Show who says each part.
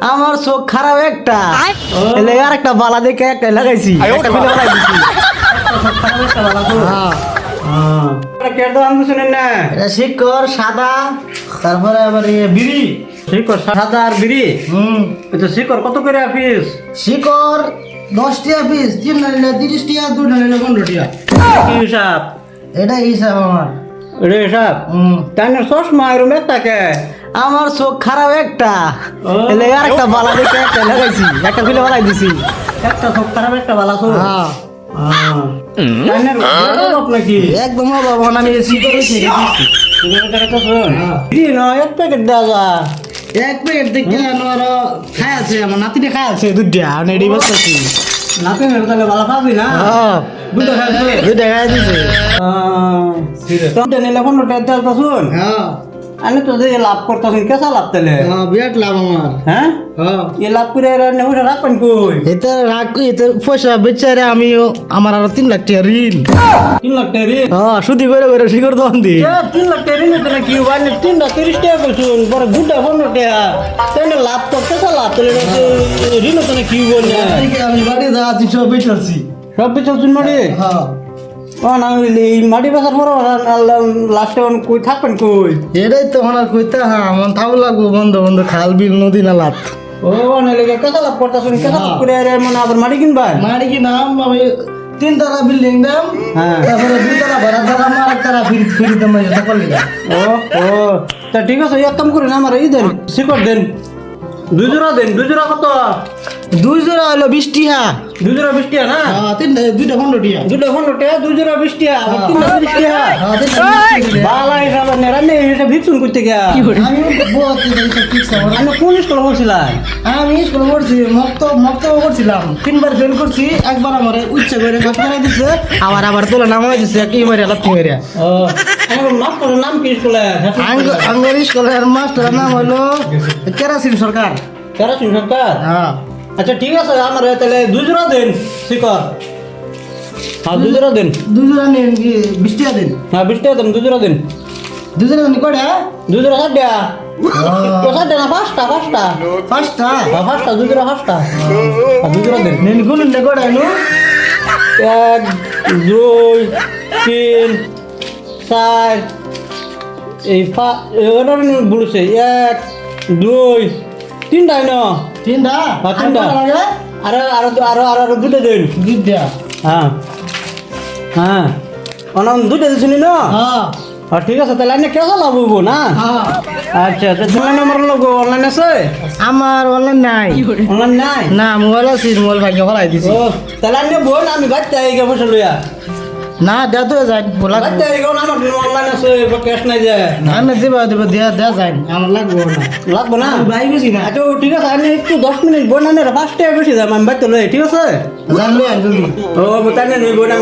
Speaker 1: আমার চোখ খারাপ একটা। এলে আর একটা বালা দেখে একটা লাগাইছি। শিকড় সাদা তারপরে আবার বিড়ি।
Speaker 2: শিকড় সাদা। আর বিড়ি।
Speaker 1: হুম।
Speaker 2: শিকড় কত করে আপিস
Speaker 1: শিকড় দশ টিয়া পিস তিন নিলে তিরিশ টিয়া দুই নিলে পনেরো টিয়া
Speaker 2: কি হিসাব?
Speaker 1: এটা হিসাব আমার। হুম।
Speaker 2: তাই না চশমা এরম একটাকে
Speaker 1: আমার চোখ খারাপ একটা। এলে আর একটা বালা দেখে একটা লাগাইছি একটা ফিলে লাগাই দিছি।
Speaker 2: একটা সব খারাপ একটা বালা সব
Speaker 1: হ্যাঁ। একদম আমি
Speaker 2: নয় এক প্যাকেট দেওয়া যা
Speaker 1: এক দেখতে আমার খাই আছে আমার নাতিনে খাই আছে দুইটা আমি বসতেছি
Speaker 2: নাতে তাহলে ভালো পাবি না?
Speaker 1: হ্যাঁ।
Speaker 2: খাইছে
Speaker 1: খাই দিছে।
Speaker 2: নিলে পনেরো টাকা তেল তো শুন আমি তো যে লাভ করতেছি কেসা লাভ তাহলে
Speaker 1: হ্যাঁ বিরাট লাভ আমার
Speaker 2: হ্যাঁ। এ লাভ করে রাখবেন কই?
Speaker 1: এতে রাখ এতে পয়সা বেচারে আমি আমার আরও তিন লাখ টাকা ঋণ।
Speaker 2: তিন লাখ টাকা ঋণ?
Speaker 1: হ্যাঁ সুদি করে করে শিকড় দোকান দি।
Speaker 2: তিন লাখ টাকা ঋণ তাহলে কি হয়? তিন লাখ তিরিশ টাকা করছুন বড় দুটা পনেরো টাকা। তাই লাভ তো কেসা লাভ তাহলে এটা তো কি বল
Speaker 1: আমি বাড়ি যাচ্ছি সব বেচাচ্ছি
Speaker 2: সব
Speaker 1: হ্যাঁ।
Speaker 2: এই মাটি বেচার পর লাস্টে কই থাকবেন কই?
Speaker 1: এটাই তো আমার কইতে হ্যাঁ মন থাকু লাগবো বন্ধ বন্ধ খাল বিল নদী নালাত
Speaker 2: ও নাহলে কেসা লাভ করতেছুন কেসা লাভ করে এরা মানে আবার মাটি কিনবেন?
Speaker 1: মারি কি নাম আমি তিনতলা বিল্ডিং দাম
Speaker 2: হ্যাঁ।
Speaker 1: তারপরে দুতলা ভাড়া দিলাম আর একতলা ফ্রি ফ্রি দাম এটা করলি
Speaker 2: ও ও তা ঠিক আছে এক কাম করেন আমার এই দেন শিকড় দেন। দুই জোড়া দেন দুই জোড়া কত?
Speaker 1: দুই জোড়া হলো বিশ টিহা
Speaker 2: দুই জোড়া বিশ টাকা না?
Speaker 1: হ্যাঁ তিনটা দুইটা পনেরো টিহা
Speaker 2: দুটো পনেরো টাকা দুই জোড়া বিশ টাকা আবার তিনটা তিরিশ টাকা
Speaker 1: হ্যাঁ তিনটা বিশ টিহা।
Speaker 2: বালাই রাবার নেরা নেই এটা ভিক্ষুন করতে গিয়া।
Speaker 1: আমি বহুত এটা ঠিক আছে
Speaker 2: আমি কোন স্কুলে পড়ছিলাম?
Speaker 1: আমি স্কুল পড়ছি মক্ত মক্ত করছিলাম তিনবার ফেল করছি একবার আমার উচ্চ করে দিছে আবার আবার তোলা নামাই দিছে কি মারিয়া লাথি মারিয়া
Speaker 2: ও।
Speaker 1: আঙ্গর স্কুলের মাস্টারের নাম হলো কেরাসিন সরকার।
Speaker 2: কেরাসিন সরকার?
Speaker 1: হ্যাঁ।
Speaker 2: আচ্ছা ঠিক আছে আমার তাহলে দুই জোড়া দেন শিকড়। হ্যাঁ দুই জোড়া দেন।
Speaker 1: দুই জোড়া নিন কি বিশ টিহা দিন?
Speaker 2: হ্যাঁ বিশ টাকা দেন দুই জোড়া দেন।
Speaker 1: দুই জোড়া দিন কয়টা?
Speaker 2: দুই জোড়া ষাট টাকা ষাট টাকা না পাঁচটা পাঁচটা।
Speaker 1: পাঁচটা?
Speaker 2: হ্যাঁ, পাঁচটা দুই জোড়া পাঁচটা হ্যাঁ, দুই জোড়া
Speaker 1: নিন গুলুন নে
Speaker 2: এক দুই তিন চার এই ওটা বলেছে এক দুই তিনটাই ন?
Speaker 1: তিনটা?
Speaker 2: হ্যাঁ, তিনটা।
Speaker 1: আর?
Speaker 2: আরও আরও আরও আরও আরও দুটো দিন।
Speaker 1: দুইটা
Speaker 2: হ্যাঁ। হ্যাঁ। অনাম দুটো দিছিনি ন
Speaker 1: হ্যাঁ।
Speaker 2: হ্যাঁ ঠিক আছে তাহলে কেসা লাভ হইব না?
Speaker 1: হ্যাঁ।
Speaker 2: আচ্ছা তো তোমার নম্বর লোক অনলাইন আছে?
Speaker 1: আমার অনলাইন নাই।
Speaker 2: অনলাইন নাই?
Speaker 1: না মোবাইল আছে মোবাইল ভাগ্য ফলাই দিছি।
Speaker 2: তাহলে আমি বোন আমি বাচ্চা এই বসে লইয়া।
Speaker 1: না দেয়া তো যাই বলা আমি দিবা দেবা দেয়া দেয়া যাই আমার লাগবো না।
Speaker 2: লাগবো না?
Speaker 1: ভাই বেশি না।
Speaker 2: আচ্ছা ঠিক আছে আমি একটু দশ মিনিট বোন না পাঁচ টাকা বেশি দাম আমি বাড়তে লই ঠিক আছে?
Speaker 1: জলদি
Speaker 2: ও তাই না বই
Speaker 1: না